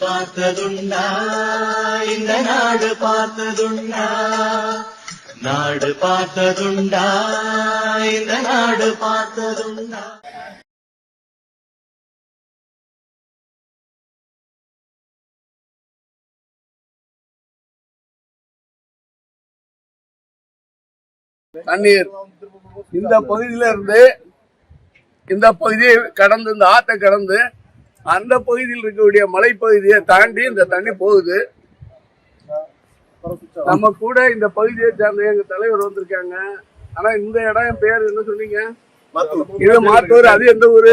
பார்த்ததுண்டா? இந்த நாடு பார்த்ததுண்டா? நாடு பார்த்ததுண்டா? இந்த நாடு பார்த்ததுண்டா? தண்ணீர். இந்த பகுதியில இருந்து இந்த பகுதியை கடந்து இந்த ஆற்றை கடந்து அந்த பகுதியில் இருக்கக்கூடிய மலைப்பகுதியை தாண்டி இந்த தண்ணி போகுது. நம்ம கூட இந்த பகுதியை சேர்ந்த எங்க தலைவர் வந்திருக்காங்க. ஆனா இந்த இடம் பேர் என்ன சொன்னீங்க? இது மாத்தூர் அது எந்த ஊரு?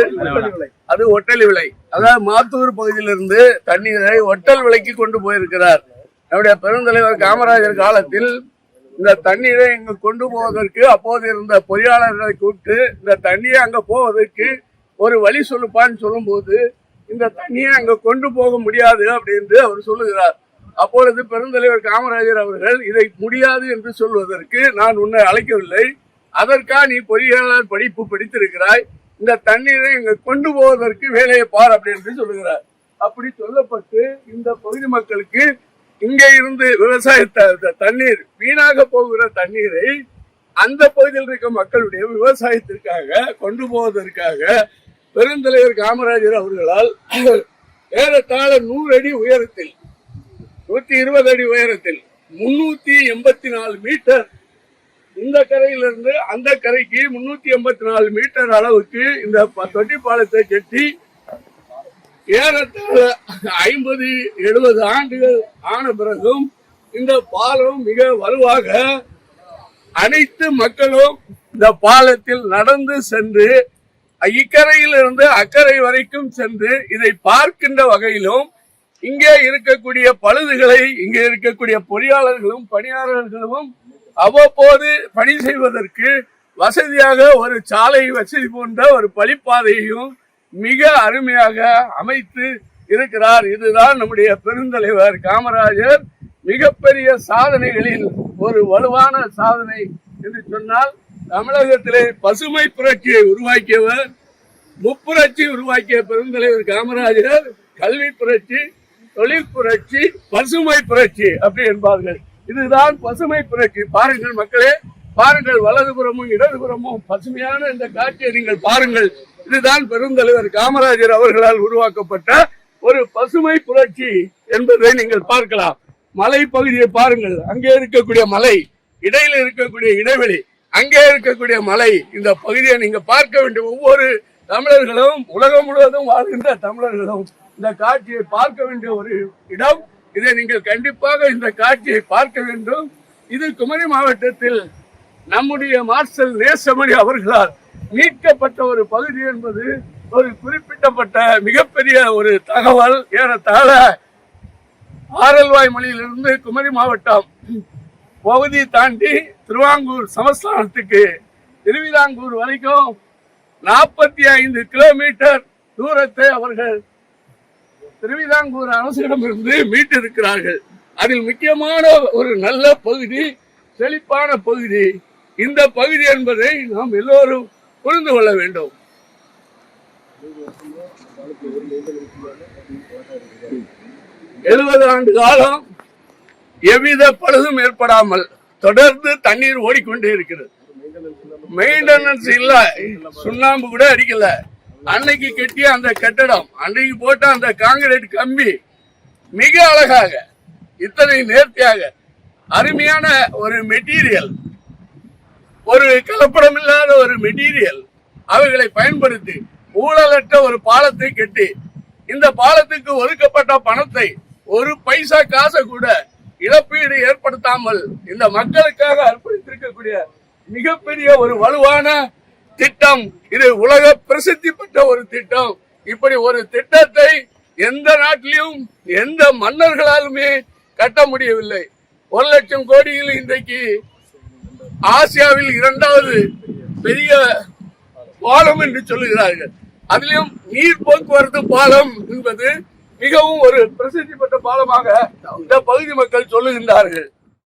அது ஒட்டலி விலை அதாவது மாத்தூர் பகுதியிலிருந்து தண்ணீரை ஒட்டல் விலைக்கு கொண்டு போயிருக்கிறார். நம்முடைய பெருந்தலைவர் காமராஜர் காலத்தில் இந்த தண்ணீரை இங்கு கொண்டு போவதற்கு அப்போது இருந்த பொறியாளர்களை கூப்பிட்டு இந்த தண்ணியை அங்க போவதற்கு ஒரு வழி சொல்லுப்பான்னு சொல்லும்போது இந்த தண்ணியை அங்க கொண்டு போக முடியாது அப்படின்னு அவர் சொல்லுகிறார். அப்பொழுது பெருந்தலைவர் காமராஜர் அவர்கள் இதை முடியாது என்று சொல்வதற்கு நான் உன்னை அழைக்கவில்லை. அதற்கா நீ பொறியாளர் படிப்பு படித்திருக்கிறாய். இந்த தண்ணீரை இங்க கொண்டு போவதற்கு வேலையை பார் அப்படின்னு சொல்லுகிறார். அப்படி சொல்லப்பட்டு இந்த பகுதி மக்களுக்கு இங்கே இருந்து விவசாயத்தை தண்ணீர் வீணாக போகிற தண்ணீரை அந்த பகுதியில் இருக்க மக்களுடைய விவசாயத்திற்காக கொண்டு போவதற்காக பெருந்தலைவர் காமராஜர் அவர்களால் ஏறத்தாழ நூறு அடி உயரத்தில் நூத்தி இருபது அடி உயரத்தில் முன்னூத்தி எண்பத்தி நாலு மீட்டர் இந்த கரையிலிருந்து அந்த கரைக்கு முன்னூத்தி எண்பத்தி நாலு மீட்டர் அளவுக்கு இந்த ப- தொட்டி பாலத்தை கட்டி ஏறத்தாழ ஐம்பது எழுபது ஆண்டுகள் ஆன பிறகும் இந்த பாலம் மிக வலுவாக அனைத்து மக்களும் இந்த பாலத்தில் நடந்து சென்று இக்கரையிலிருந்து அக்கறை வரைக்கும் சென்று இதை பார்க்கின்ற வகையிலும் இங்கே இருக்கக்கூடிய பழுதுகளை இங்கே இருக்கக்கூடிய பொறியாளர்களும் பணியாளர்களும் அவ்வப்போது பணி செய்வதற்கு வசதியாக ஒரு சாலை வசதி போன்ற ஒரு பழிப்பாதையையும் மிக அருமையாக அமைத்து இருக்கிறார். இதுதான் நம்முடைய பெருந்தலைவர் காமராஜர். மிகப்பெரிய சாதனைகளில் ஒரு வலுவான சாதனை என்று சொன்னால் தமிழகத்திலே பசுமை புரட்சியை உருவாக்கியவர் முப்புரட்சி உருவாக்கிய பெருந்தலைவர் காமராஜர் கல்வி புரட்சி தொழில் புரட்சி பசுமை புரட்சி அப்படி என்பார்கள். இதுதான் பசுமை புரட்சி. பாருங்கள் மக்களே பாருங்கள் வலதுபுறமும் இடதுபுறமும் பசுமையான இந்த காட்சியை நீங்கள் பாருங்கள். இதுதான் பெருந்தலைவர் காமராஜர் அவர்களால் உருவாக்கப்பட்ட ஒரு பசுமை புரட்சி என்பதை நீங்கள் பார்க்கலாம். மலை பகுதியை பாருங்கள். அங்கே இருக்கக்கூடிய மலை இடையில இருக்கக்கூடிய இடைவெளி அங்கே இருக்கக்கூடிய மலை இந்த பகுதியை நீங்க பார்க்க வேண்டிய ஒவ்வொரு தமிழர்களும் உலகம் முழுவதும் வாழ்கின்ற தமிழர்களும் இந்த காட்சியை பார்க்க வேண்டிய ஒரு இடம். இதை நீங்கள் கண்டிப்பாக இந்த காட்சியை பார்க்க வேண்டும். இது குமரி மாவட்டத்தில் நம்முடைய மார்ஷல் நேசமணி அவர்களால் மீட்கப்பட்ட ஒரு பகுதி என்பது ஒரு குறிப்பிட்டப்பட்ட மிகப்பெரிய ஒரு தகவல். ஏறத்தாழ ஆரல்வாய் மொழியிலிருந்து குமரி மாவட்டம் பகுதி தாண்டி திருவாங்கூர் சமஸ்தானத்துக்கு திருவிதாங்கூர் வரைக்கும் நாற்பத்தி ஐந்து கிலோமீட்டர் தூரத்தை அவர்கள் திருவிதாங்கூர் அரசிடமிருந்து மீட்டிருக்கிறார்கள். அதில் முக்கியமான ஒரு நல்ல பகுதி செழிப்பான பகுதி. இந்த பகுதி என்பதை நாம் எல்லோரும் புரிந்து கொள்ள வேண்டும். எழுபது ஆண்டு காலம் எவ்வித பழுதும் ஏற்படாமல் தொடர்ந்து தண்ணீர் ஓடிக்கொண்டே இருக்கிறது. மெயின்டெனன்ஸ் இல்ல. சுண்ணாம்பு கூட அடிக்கல. அன்னைக்கு கட்டிய அந்த கட்டடம் அன்னைக்கு போட்ட அந்த காங்கிரீட் கம்பி மிக அழகாக இத்தனை நேர்த்தியாக அருமையான ஒரு மெட்டீரியல் ஒரு கலப்படம் இல்லாத ஒரு மெட்டீரியல் அவைகளை பயன்படுத்தி ஊழலற்ற ஒரு பாலத்தை கட்டி இந்த பாலத்துக்கு ஒதுக்கப்பட்ட பணத்தை ஒரு பைசா காசை கூட இழப்பீடு ஏற்படுத்தாமல் இந்த மக்களுக்காக அர்ப்பணித்திருக்கக்கூடிய மிகப்பெரிய ஒரு வலுவான திட்டம். இது உலக பிரசித்தி பெற்ற ஒரு திட்டம். இப்படி ஒரு திட்டத்தை எந்த நாட்டிலும் எந்த மன்னர்களாலுமே கட்ட முடியவில்லை. ஒரு லட்சம் கோடியில் இன்றைக்கு ஆசியாவில் இரண்டாவது பெரிய பாலம் என்று சொல்லுகிறார்கள். அதிலும் நீர் போக்குவரத்து பாலம் என்பது மிகவும் ஒரு பிரசித்தி பெற்ற பாலமாக இந்த பகுதி மக்கள் சொல்லுகின்றார்கள்.